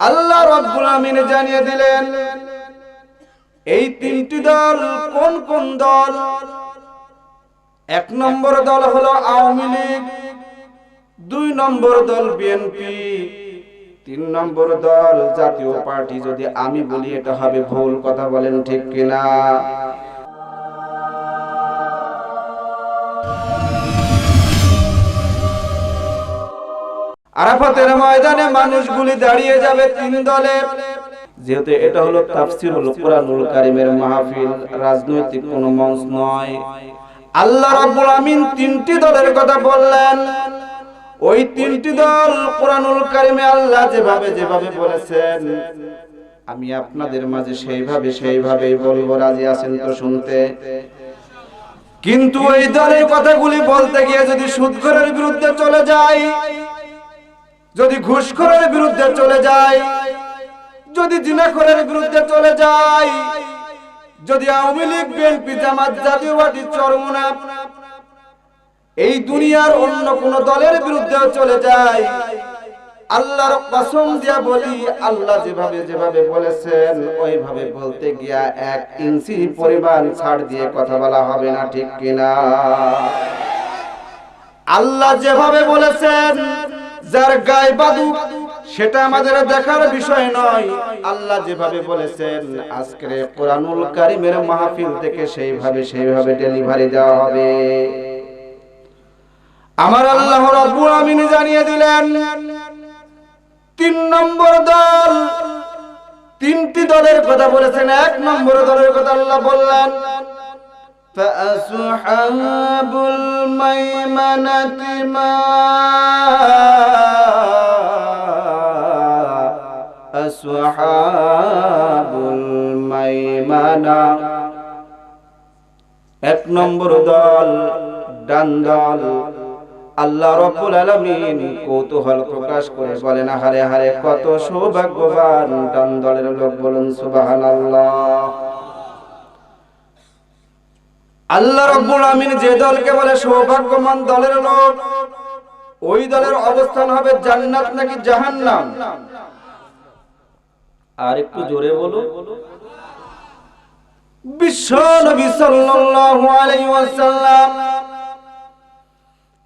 আল্লাহ রব্বুল আমিন জানিয়ে দিলেন, এই তিনটি দল কোন কোন দল? এক নম্বর দল হলো আওয়ামী লীগ, দুই নম্বর দল বিএনপি, তিন নম্বর দল জাতীয় পার্টি। যদি আমি বলি এটা হবে ভুল, কথা বলেন ঠিক কিনা? আরাফাতের ময়দানে মানুষগুলি দাঁড়িয়ে যাবে তিন দলে। যেহেতু এটা হলো তাফসিরুল কোরআনুল কারিমের মাহফিল, রাজনৈতিক কোনো মঞ্চ নয়। আল্লাহ রাব্বুল আমিন তিনটি দলের কথা বললেন। ওই তিনটি দল কোরআনুল কারিমে আল্লাহ যেভাবে যেভাবে বলেছেন, আমি আপনাদের মাঝে সেইভাবে সেইভাবেই বলব, রাজি আছেন তো শুনতে। কিন্তু ওই দলের কথাগুলি বলতে গিয়ে যদি সুদখোরের বিরুদ্ধে চলে যায় যদি ঘুষখোরের বিরুদ্ধে চলে যায়, যদি জিনাখোরের বিরুদ্ধে চলে যায়, যদি আওয়ামী লীগ, বিএনপি, জামাত জাতীয় পার্টি, চরমনা, এই দুনিয়ার অন্য কোন দলের বিরুদ্ধে চলে যায়, আল্লাহর কসম দিয়া বলি, আল্লাহ যেভাবে যেভাবে বলেছেন, ওইভাবে বলতে গিয়া এক ইঞ্চি পরিমাণ ছাড় দিয়ে কথা বলা হবে না, ঠিক কিনা? আল্লাহ যেভাবে বলেছেন যার গায়ে বাদু সেটা আমাদের দেখার বিষয় নয়। আল্লাহ যেভাবে বলেছেন, আজকের কোরআনুল কারিমের মাহফিল থেকে সেইভাবে সেইভাবে ডেলিভারি দেওয়া হবে। আমার আল্লাহ রাব্বুল আমিন জানিয়ে দিলেন, তিন নম্বর দল, তিনটি দলের কথা বলেছেন, এক নম্বর দলের কথা আল্লাহ বললেন فأصحاب الميمنة ما أصحاب الميمنة এক নম্বর দল ডান দল আল্লাহ রব্বুল আলামিন কৌতূহল প্রকাশ করে বলেন হারে হারে কত সৌভাগ্যবান ডান দলের লোক বলুন সুবহানাল্লাহ আল্লাহ রব্বুল আমিন যে দলকে বলে সৌভাগ্যবান দলের লোক, ওই দলের অবস্থান হবে জান্নাত নাকি জাহান্নাম? আর একটু জোরে বলো।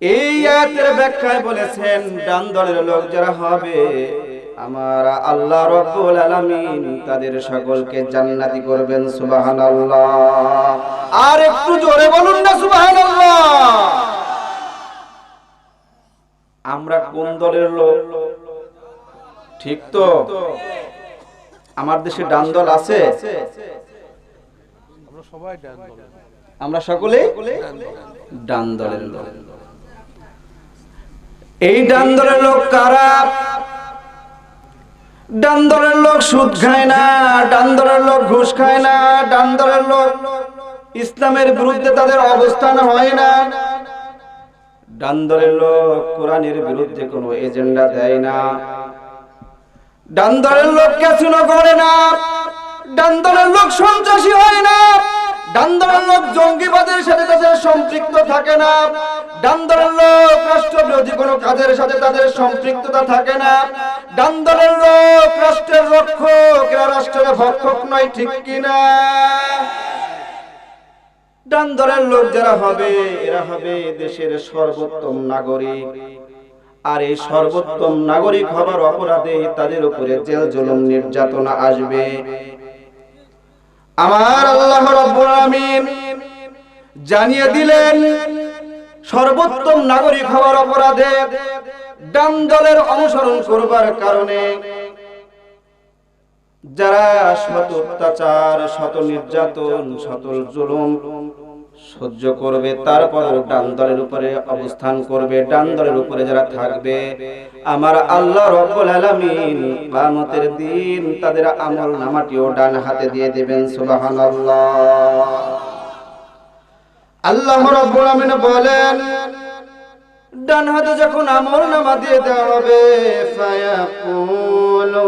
এই ব্যাখ্যায় বলেছেন, ডান দলের লোক যারা হবে, আমার আল্লাহ তাদের সকলকে জান্নাতি করবেন, সুবহানাল্লাহ। আর একটু জোরে বলুন না সুবহানাল্লাহ। আমরা কোন দলের লোক? ঠিক তো? আমার দেশে ডান দল আছে? আমরা সকলে ডান দলের লোক। এই ডান দলের লোক কারা? ডান দলের লোক সুদ খায় না ডান দলের লোক ঘুষ খায় না ডান দলের লোক ইসলামের বিরুদ্ধে তাদের অবস্থান হয় না। ডান দলের লোক কোরআনের বিরুদ্ধে কোনো এজেন্ডা দেয় না। ডান দলের লোক ক্যাসিনো করে না। ডান দলের লোক সন্ত্রাসী হয় না। ডান দলের লোক জঙ্গিবাদের সাথে তাদের সম্পৃক্ত থাকে না। ডান দলের লোক রাষ্ট্রবিরোধী কোনো কাজের সাথে তাদের সম্পৃক্ততা থাকে না। ডান দলের লোক রাষ্ট্রের রক্ষক, এরা রাষ্ট্রের ভক্ষক নয়, ঠিক কিনা? ডান দলের লোক যারা হবে, এরা হবে দেশের সর্বোত্তম নাগরিক। আর এই সর্বোত্তম নাগরিক হবার অপরাধে তাদের উপরে জেল জুলুম নির্যাতনা আসবে। আমার আল্লাহ রাব্বুল আমিন জানিয়ে দিলেন, সর্বোত্তম নাগরিক হওয়ার অপরাধে ডান দলের অনুসরণ করবার কারণে যারা শত অত্যাচার, শত নির্যাতন, শত জুলুম সহ্য করবে, তারপর ডান দলের উপরে অবস্থান করবে, ডান দলের উপরে যারা থাকবে, আমার আল্লাহ রব্বুল আলামিন কিয়ামতের দিন তাদের আমল নামাটিও ডান হাতে দিয়ে দেবেন, সুবহানাল্লাহ। আল্লাহ রব্বুল আমিন বলেন, ডান হাতে যখন আমল নামা দিয়ে দেওয়া হবে ফায়াকুলু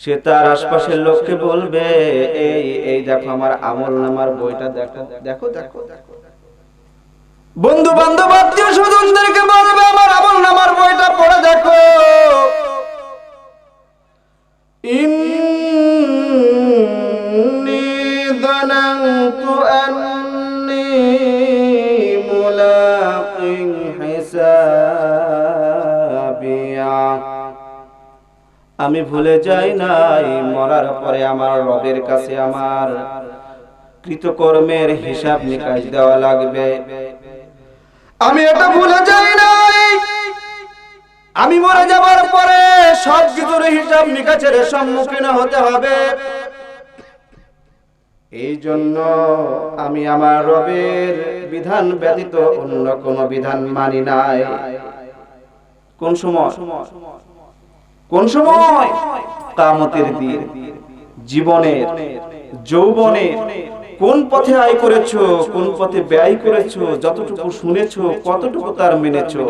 সে তার আশপাশের লোককে বলবে, এই এই দেখো আমার আমল নামার বইটা, দেখো দেখো দেখো দেখো বন্ধু বান্ধব আত্মীয় স্বজনদেরকে বলবে, আমার আমল নামার বইটা পড়ে দেখো। আমি ভুলে যাই নাই, মরার পরে আমার রবের কাছে আমার কৃতকর্মের হিসাব নিকাশ দেওয়া লাগবে। আমি এটা ভুলে যাই নাই। আমি মরে যাবার পরে সব কিছুর হিসাব নিকাশের সম্মুখীন হতে হবে। এই জন্য আমি আমার রবের বিধান ব্যতীত অন্য কোন বিধান মানি নাই। কোন সময়? কোন সময়? কামতের দিন। জীবনের, যৌবনের, কোন পথে আয় করেছ, কোন পথে ব্যয় করেছ, যতটুকু শুনেছো, কতটুকু তার মেনেছো,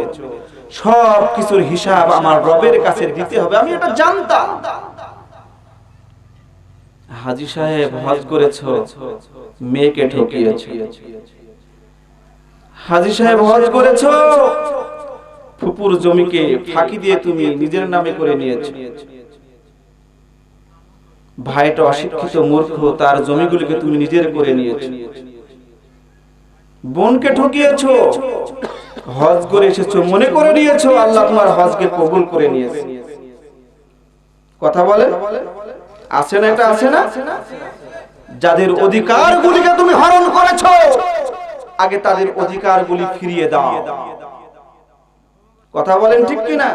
সব কিছুর হিসাব আমার রবের কাছে দিতে হবে। আমি এটা জানতাম। হাজি সাহেব হজ করেছ, মেয়েকে ঠকিয়েছো। হাজি সাহেব হজ করেছ ফুপুর জমিকে ফাঁকি দিয়ে তুমি নিজের নামে করে নিয়েছো। ভাইটা অশিক্ষিত মূর্খ, তার জমিগুলিকে তুমি নিজের করে নিয়েছো। বোনকে ঠকিয়েছো, হজ করে এসেছ, মনে করে নিয়েছো, আল্লাহ তোমার হজকে কবুল করে নিয়েছে। কথা বলে? আছে না এটা? আছে না? যাদের অধিকার গুলিকে তুমি হরণ করেছ, আগে তাদের অধিকার গুলি ফিরিয়ে দাও। কথা বলেন ঠিক কিনা?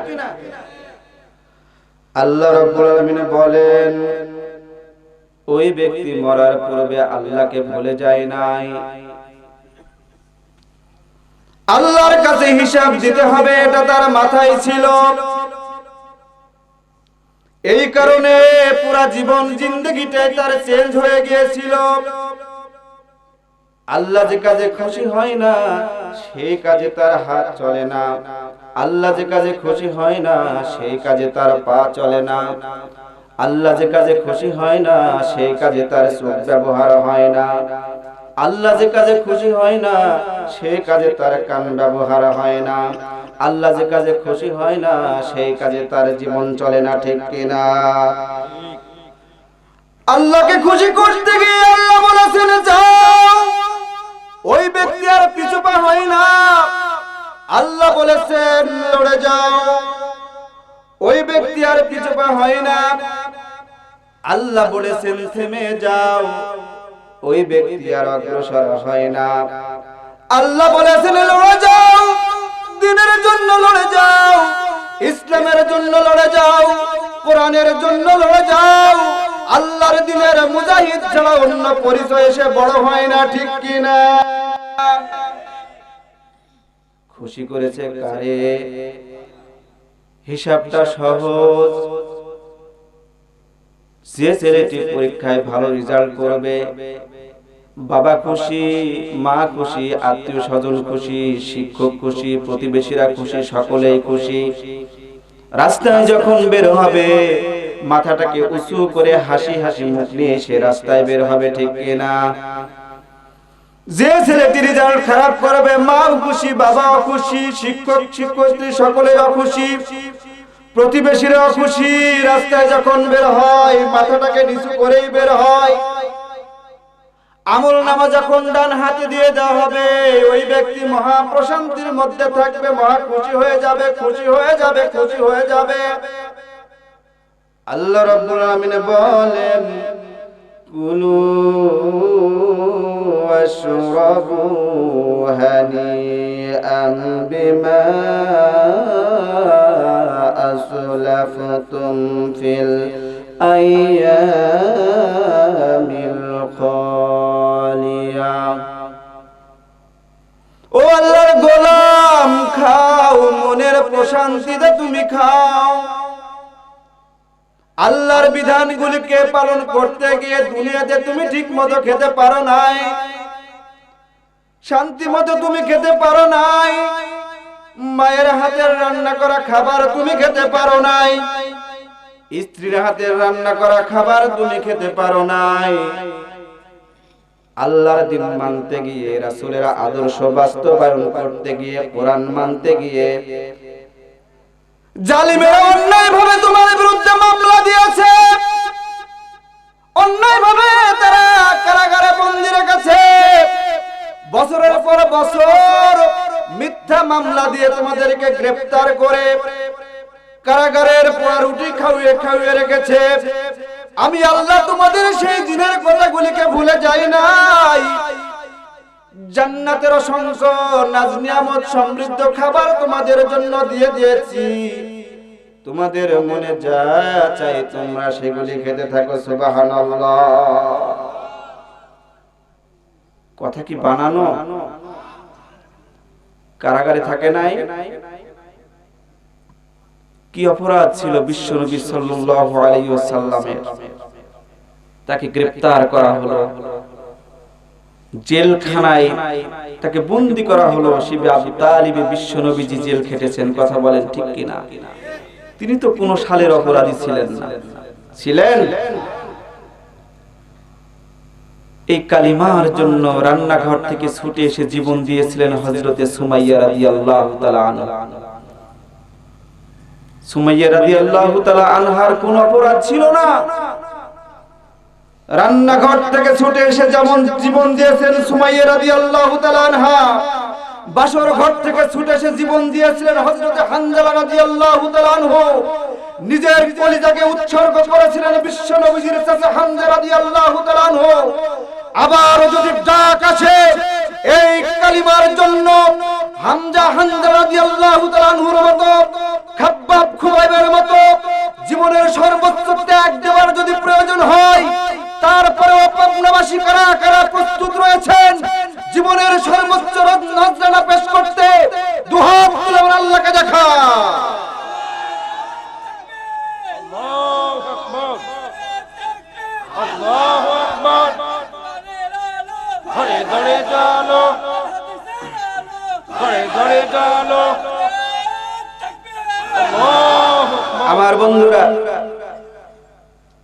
আল্লাহ রাব্বুল আলামিন বলেন, ওই ব্যক্তি মরার পূর্বে আল্লাহকে ভুলে যায় নাই। আল্লাহর কাছে হিসাব দিতে হবে, এটা তার মাথায় ছিল। এই কারণে পুরা জীবন, জিন্দগিটাই তার চেঞ্জ হয়ে গিয়েছিল। আল্লাহ যে কাজে খুশি হয় না সেই কাজে তার হাত চলে না। আল্লাহ যে কাজে খুশি হয় না সেই কাজে তার পা চলে না। আল্লাহ যে কাজে খুশি হয় না সেই কাজে তার সুখ ব্যবহার হয় না। আল্লাহ যে কাজে খুশি হয় না সেই কাজে তার কান ব্যবহার হয় না। আল্লাহ যে কাজে খুশি হয় না সেই কাজে তার জীবন চলে না, ঠিক কিনা? আল্লাহকে খুশি করতে গিয়ে আল্লাহ বলেছেন, যাও ওই ব্যক্তি আর পিছু পা হয় না। আল্লাহ বলেছেন, লড়ে যাও। ওই ব্যক্তি আর কিছু হয় না। আল্লাহ বলেছেন, থেমে যাও। ওই ব্যক্তি আর অগ্রসর হয় না। আল্লাহ বলেছেন, লড়ে যাও। দিনের জন্য লড়ে যাও। ইসলামের জন্য লড়ে যাও। কোরআনের জন্য লড়ে যাও। আল্লাহর দিনের মুজাহিদ ছাড়া অন্য পরিচয় এসে বড় হয় না, ঠিক কিনা? খুশি করেছে কারে? হিসাবটা সহজ। যে ছেলেটি পরীক্ষায় ভালো রেজাল্ট করবে বাবা খুশি মা খুশি আত্মীয় স্বজন খুশি শিক্ষক খুশি প্রতিবেশীরা খুশি সকলেই খুশি। রাস্তায় যখন বের হবে মাথাটাকে উঁচু করে হাসি হাসি মুখ নিয়ে সে রাস্তায় বের হবে ঠিক কিনা? যে ছেলেটি রেজাল্ট খারাপ করবে, মা খুশি বাবাও খুশি, শিক্ষক, শিক্ষয়িত্রী সকলে অখুশি, প্রতিবেশীরা খুশি রাস্তায় যখন বের হয়, মাথাটাকে নিচু করেই বের হয়। আমল নামা যখন ডান হাতে দিয়ে দেওয়া হবে, ওই ব্যক্তি মহা প্রশান্তির মধ্যে থাকবে, মহা খুশি হয়ে যাবে, খুশি হয়ে যাবে, খুশি হয়ে যাবে। আল্লাহ রাব্বুল আলামিন বলেন, কুলু ওয়াশরাবু হানিআন বিমা আসলাফতুম ফিল আইয়ামিল খালিয়া ও আল্লাহর গোলাম, খাও, মনের প্রশান্তিতে তুমি খাও। আল্লাহর বিধানগুলিকে পালন করতে গিয়ে দুনিয়াতে তুমি ঠিক মতো খেতে পারো নাই। শান্তি মতো তুমি খেতে পারো নাই। মায়ের হাতের রান্না করা খাবার তুমি খেতে পারো নাই। স্ত্রীর হাতের রান্না করা খাবার তুমি খেতে পারো নাই। আল্লাহর দিন মানতে গিয়ে, রাসূলের আদর্শ বাস্তবায়ন করতে গিয়ে, কোরআন মানতে গিয়ে জালিমেরা অন্যায় ভাবে তোমার বিরুদ্ধে মামলা দিয়েছে। অন্যায় ভাবে বছরের পর বছর মিথ্যা মামলা দিয়ে তোমাদেরকে গ্রেফতার করে কারাগারের পোড়া রুটি খাওয়িয়ে খাওয়িয়ে রেখেছে। আমি আল্লাহ তোমাদের সেই দিনের কথাগুলিকে ভুলে যাই নাই। জান্নাতের অসংখ্য নাজ নিয়ামত সমৃদ্ধ খাবার তোমাদের জন্য দিয়ে দিয়েছি। তোমাদের মনে যা চাই তোমরা সেগুলি খেতে থাকো, সুবহানাল্লাহ। কথা কি বানানো? কারাগারে থাকে নাই? কি অপরাধ ছিল বিশ্বনবী সাল্লাল্লাহু আলাইহি ওয়াসাল্লামের? তাকে গ্রেফতার করা হলো। জেলখানায় তাকে বন্দি করা হলো শিবে আবু তালিবে বিশ্বনবীজি জেল খেটেছেন, কথা বলেন ঠিক কিনা? তিনি তো কোনো সালের অপরাধী ছিলেন না। ছিলেন? এই কালিমার জন্য রান্নাঘর থেকে ছুটে এসে জীবন দিয়েছিলেন হজরতে সুমাইয়া রাজি আল্লাহ সুমাইয়া রাজি আল্লাহ আনহার কোন অপরাধ ছিল না। রান্নাঘর থেকে ছুটে এসে যেমন জীবন দিয়েছেন সুমাইয়া রাজি আল্লাহ আনহা বাসর ঘর থেকে ছুটে এসে জীবন দিয়েছিলেন হযরতে হানজালা তাআলা আনহু। নিজের কলিজাকে উৎসর্গ করেছিলেন বিশ্ব নবীজির চাচা হানজা রাদিয়াল্লাহু তাআলা আনহু। আবার যদি ডাক আসে, এই কালিমার জন্য হামজা হানজা রাদিয়াল্লাহু তাআলা আনহুর মতো, খাব্বাব খুবাইবের মতো, জীবনের সর্বোচ্চ ত্যাগ দেওয়ার যদি প্রয়োজন হয়, তারপরেও পাবনাবাসী কারা কারা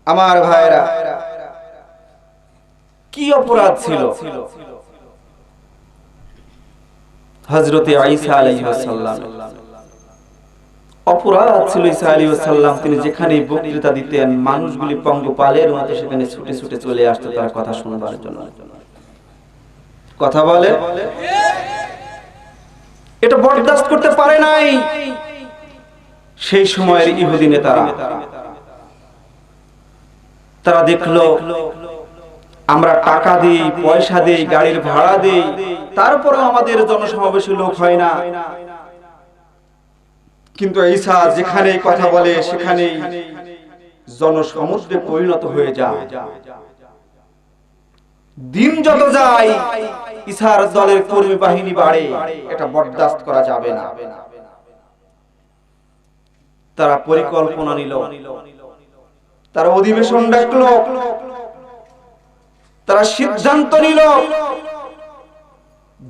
আমার ভাইরা কি অপরাধ ছিল? হজরতে আইসা অপরাধ ছিল ঈসা আলাইহিসসালাম তিনি যেখানে বক্তৃতা দিতেন মানুষগুলি পঙ্গপালের মতো সেখানে ছুটে ছুটে চলে আসতো তার কথা শুনবার জন্য। কথা বলে? এটা বরদাস্ত করতে পারে নাই। সেই সময়ের ইহুদি নেতারা। তারা দেখল, আমরা টাকা দিই, পয়সা দেই, গাড়ির ভাড়া দেই, তারপরেও আমাদের জনসমাবেশে লোক হয় না। কিন্তু ঈসা যেখানে কথা বলে, সেখানেই জনসমুদ্রে পরিণত হয়ে যায়। দিন যত যায়, ঈসার দলের কর্মী বাহিনী বাড়ে, এটা বরদাস্ত করা যাবে না। তারা পরিকল্পনা নিল। তারা অধিবেশন ডাকলো। তারা সিদ্ধান্ত নিল।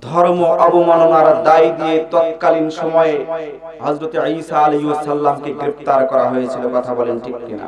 ধর্ম অবমাননার দায় দিয়ে তৎকালীন সময়ে হযরত ঈসা আলাইহিস সালামকে গ্রেফতার করা হয়েছিল। কথা বলেন ঠিক কিনা?